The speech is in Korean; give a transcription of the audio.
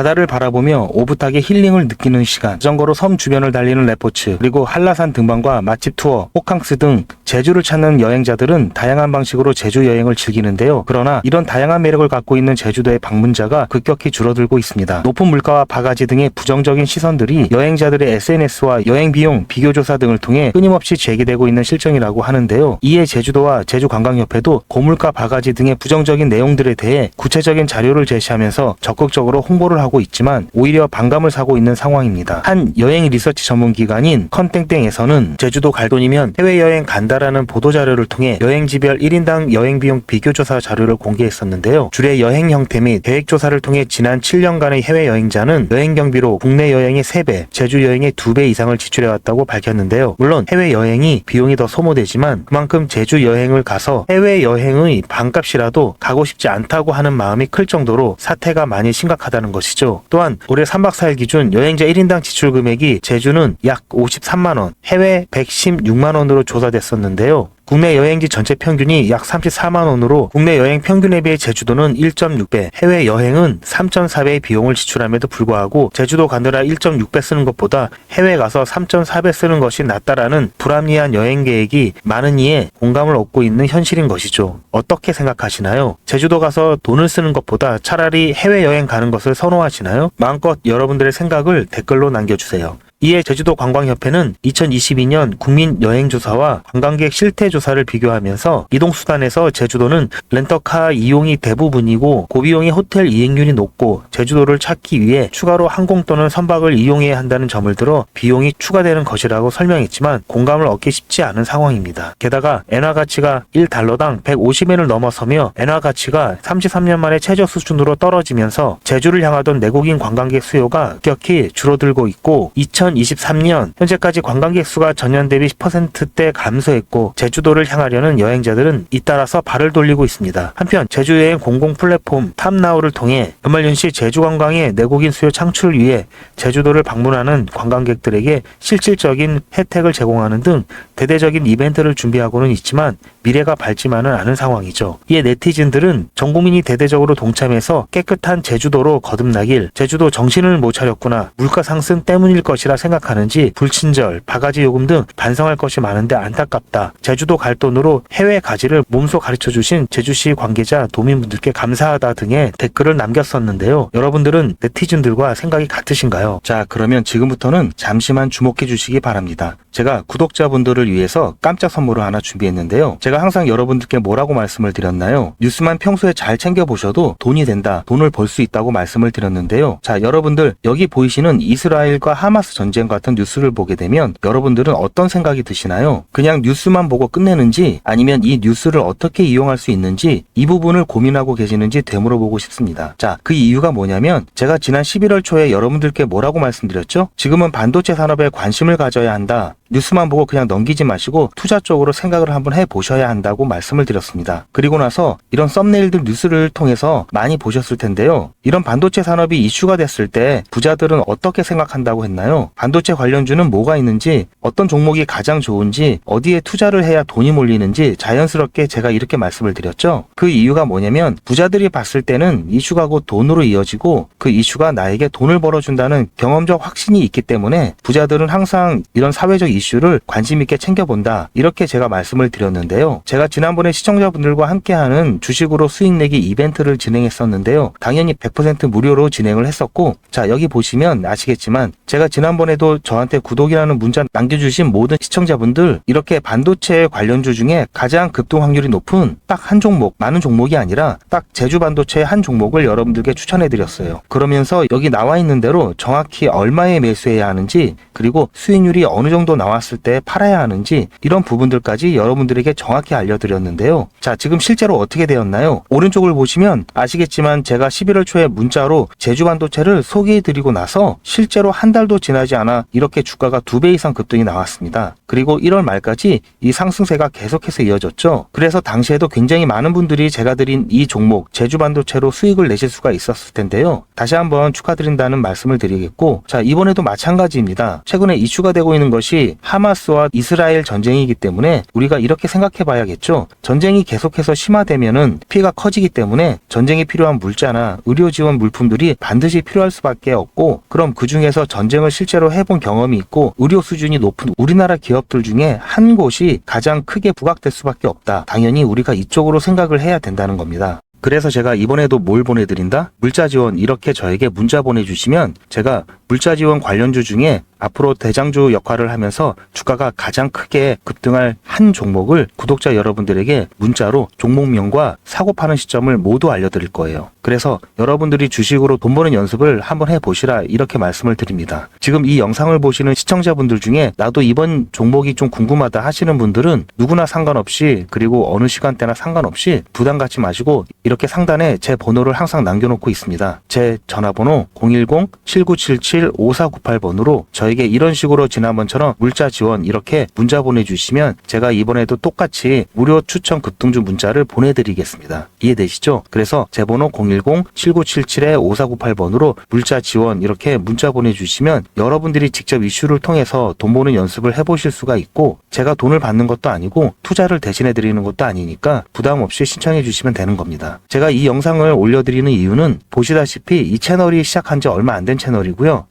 바다를 바라보며 오붓하게 힐링을 느끼는 시간, 자전거로 섬 주변을 달리는 레포츠, 그리고 한라산 등반과 맛집 투어, 호캉스 등 제주를 찾는 여행자들은 다양한 방식으로 제주 여행을 즐기는데요. 그러나 이런 다양한 매력을 갖고 있는 제주도의 방문자가 급격히 줄어들고 있습니다. 높은 물가와 바가지 등의 부정적인 시선들이 여행자들의 SNS와 여행 비용 비교 조사 등을 통해 끊임없이 제기되고 있는 실정이라고 하는데요. 이에 제주도와 제주관광협회도 고물가 바가지 등의 부정적인 내용들에 대해 구체적인 자료를 제시하면서 적극적으로 홍보를 하고 있지만 오히려 반감을 사고 있는 상황입니다. 한 여행 리서치 전문 기관인 컨땡땡에서는 제주도 갈 돈이면 해외여행 간다라는 보도 자료를 통해 여행지별 1인당 여행 비용 비교 조사 자료를 공개했었는데요. 주례 여행 형태 및 계획 조사를 통해 지난 7년간의 해외 여행자는 여행 경비로 국내 여행의 3배, 제주 여행의 2배 이상을 지출해 왔다고 밝혔는데요. 물론 해외 여행이 비용이 더 소모되지만 그만큼 제주 여행을 가서 해외 여행의 반값이라도 가고 싶지 않다고 하는 마음이 클 정도로 사태가 많이 심각하다는 것이죠. 또한 올해 3박 4일 기준 여행자 1인당 지출 금액이 제주는 약 53만 원, 해외 116만 원으로 조사됐었는데요. 국내 여행지 전체 평균이 약 34만 원으로 국내 여행 평균에 비해 제주도는 1.6배, 해외 여행은 3.4배의 비용을 지출함에도 불구하고 제주도 가느라 1.6배 쓰는 것보다 해외 가서 3.4배 쓰는 것이 낫다라는 불합리한 여행 계획이 많은 이에 공감을 얻고 있는 현실인 것이죠. 어떻게 생각하시나요? 제주도 가서 돈을 쓰는 것보다 차라리 해외 여행 가는 것을 선호하시나요? 마음껏 여러분들의 생각을 댓글로 남겨주세요. 이에 제주도 관광협회는 2022년 국민 여행조사와 관광객 실태조사를 비교하면서 이동수단에서 제주도는 렌터카 이용이 대부분이고 고비용의 호텔 이행률이 높고 제주도를 찾기 위해 추가로 항공 또는 선박을 이용해야 한다는 점을 들어 비용이 추가되는 것이라고 설명했지만 공감을 얻기 쉽지 않은 상황입니다. 게다가 엔화 가치가 1달러당 150엔을 넘어서며 엔화 가치가 33년 만에 최저 수준으로 떨어지면서 제주를 향하던 내국인 관광객 수요가 급격히 줄어들고 있고 2023년 현재까지 관광객 수가 전년 대비 10%대 감소했고 제주도를 향하려는 여행자들은 잇따라서 발을 돌리고 있습니다. 한편 제주여행 공공 플랫폼 탑나우를 통해 연말연시 제주 관광의 내국인 수요 창출을 위해 제주도를 방문하는 관광객들에게 실질적인 혜택을 제공하는 등 대대적인 이벤트를 준비하고는 있지만 미래가 밝지만은 않은 상황이죠. 이에 네티즌들은 전 국민이 대대적으로 동참해서 깨끗한 제주도로 거듭나길 제주도 정신을 못 차렸구나 물가 상승 때문일 것이라 생각하는지 불친절, 바가지 요금 등 반성할 것이 많은데 안타깝다. 제주도 갈 돈으로 해외 가지를 몸소 가르쳐 주신 제주시 관계자 도민분들께 감사하다 등의 댓글을 남겼었는데요. 여러분들은 네티즌들과 생각이 같으신가요? 자, 그러면 지금부터는 잠시만 주목해 주시기 바랍니다. 제가 구독자분들을 위해서 깜짝 선물을 하나 준비했는데요. 제가 항상 여러분들께 뭐라고 말씀을 드렸나요? 뉴스만 평소에 잘 챙겨보셔도 돈이 된다, 돈을 벌 수 있다고 말씀을 드렸는데요. 자, 여러분들 여기 보이시는 이스라엘과 하마스 전쟁 같은 뉴스를 보게 되면 여러분들은 어떤 생각이 드시나요? 그냥 뉴스만 보고 끝내는지 아니면 이 뉴스를 어떻게 이용할 수 있는지 이 부분을 고민하고 계시는지 되물어보고 싶습니다. 자, 그 이유가 뭐냐면 제가 지난 11월 초에 여러분들께 뭐라고 말씀드렸죠? 지금은 반도체 산업에 관심을 가져야 한다. 뉴스만 보고 그냥 넘기지 마시고 투자 쪽으로 생각을 한번 해 보셔야 한다고 말씀을 드렸습니다. 그리고 나서 이런 썸네일들 뉴스를 통해서 많이 보셨을 텐데요. 이런 반도체 산업이 이슈가 됐을 때 부자들은 어떻게 생각한다고 했나요? 반도체 관련주는 뭐가 있는지, 어떤 종목이 가장 좋은지, 어디에 투자를 해야 돈이 몰리는지 자연스럽게 제가 이렇게 말씀을 드렸죠. 그 이유가 뭐냐면 부자들이 봤을 때는 이슈가 곧 돈으로 이어지고 그 이슈가 나에게 돈을 벌어준다는 경험적 확신이 있기 때문에 부자들은 항상 이런 사회적 이슈를 관심 있게 챙겨본다. 이렇게 제가 말씀을 드렸는데요. 제가 지난번에 시청자분들과 함께하는 주식으로 수익 내기 이벤트를 진행했었는데요. 당연히 100% 무료로 진행을 했었고, 자, 여기 보시면 아시겠지만, 제가 지난번 에도 저한테 구독이라는 문자 남겨주신 모든 시청자분들, 이렇게 반도체 관련주 중에 가장 급등 확률이 높은 딱 한 종목, 많은 종목이 아니라 딱 제주 반도체 한 종목을 여러분들께 추천해드렸어요. 그러면서 여기 나와 있는 대로 정확히 얼마에 매수해야 하는지, 그리고 수익률이 어느 정도 나왔을 때 팔아야 하는지, 이런 부분들까지 여러분들에게 정확히 알려드렸는데요. 자, 지금 실제로 어떻게 되었나요? 오른쪽을 보시면 아시겠지만 제가 11월 초에 문자로 제주 반도체를 소개해드리고 나서 실제로 한 달도 지나지 되지 않아 이렇게 주가가 두 배 이상 급등이 나왔습니다. 그리고 1월 말까지 이 상승세가 계속해서 이어졌죠. 그래서 당시에도 굉장히 많은 분들이 제가 드린 이 종목 제주 반도체로 수익을 내실 수가 있었을 텐데요. 다시 한번 축하드린다는 말씀을 드리겠고 자 이번에도 마찬가지입니다. 최근에 이슈가 되고 있는 것이 하마스와 이스라엘 전쟁이기 때문에 우리가 이렇게 생각해 봐야겠죠. 전쟁이 계속해서 심화되면은 피해가 커지기 때문에 전쟁에 필요한 물자나 의료 지원 물품들이 반드시 필요할 수밖에 없고 그럼 그 중에서 전쟁을 실제로 해본 경험이 있고 의료 수준이 높은 우리나라 기업들 중에 한 곳이 가장 크게 부각될 수밖에 없다. 당연히 우리가 이쪽으로 생각을 해야 된다는 겁니다. 그래서 제가 이번에도 뭘 보내드린다? 물자 지원 이렇게 저에게 문자 보내주시면 제가 물자 지원 관련주 중에 앞으로 대장주 역할을 하면서 주가가 가장 크게 급등할 한 종목을 구독자 여러분들에게 문자로 종목명과 사고 파는 시점을 모두 알려드릴 거예요. 그래서 여러분들이 주식으로 돈 버는 연습을 한번 해보시라 이렇게 말씀을 드립니다. 지금 이 영상을 보시는 시청자분들 중에 나도 이번 종목이 좀 궁금하다 하시는 분들은 누구나 상관없이 그리고 어느 시간대나 상관없이 부담 갖지 마시고 이렇게 상단에 제 번호를 항상 남겨놓고 있습니다. 제 전화번호 010-7977-5498번으로 저에게 이런 식으로 지난번처럼 물자 지원 이렇게 문자 보내주시면 제가 이번에도 똑같이 무료 추천 급등주 문자를 보내드리겠습니다. 이해되시죠? 그래서 제 번호 010-7977-5498번으로 물자 지원 이렇게 문자 보내주시면 여러분들이 직접 이슈를 통해서 돈 버는 연습을 해보실 수가 있고 제가 돈을 받는 것도 아니고 투자를 대신해 드리는 것도 아니니까 부담 없이 신청해 주시면 되는 겁니다. 제가 이 영상을 올려드리는 이유는 보시다시피 이 채널이 시작한 지 얼마 안 된 채널이고요.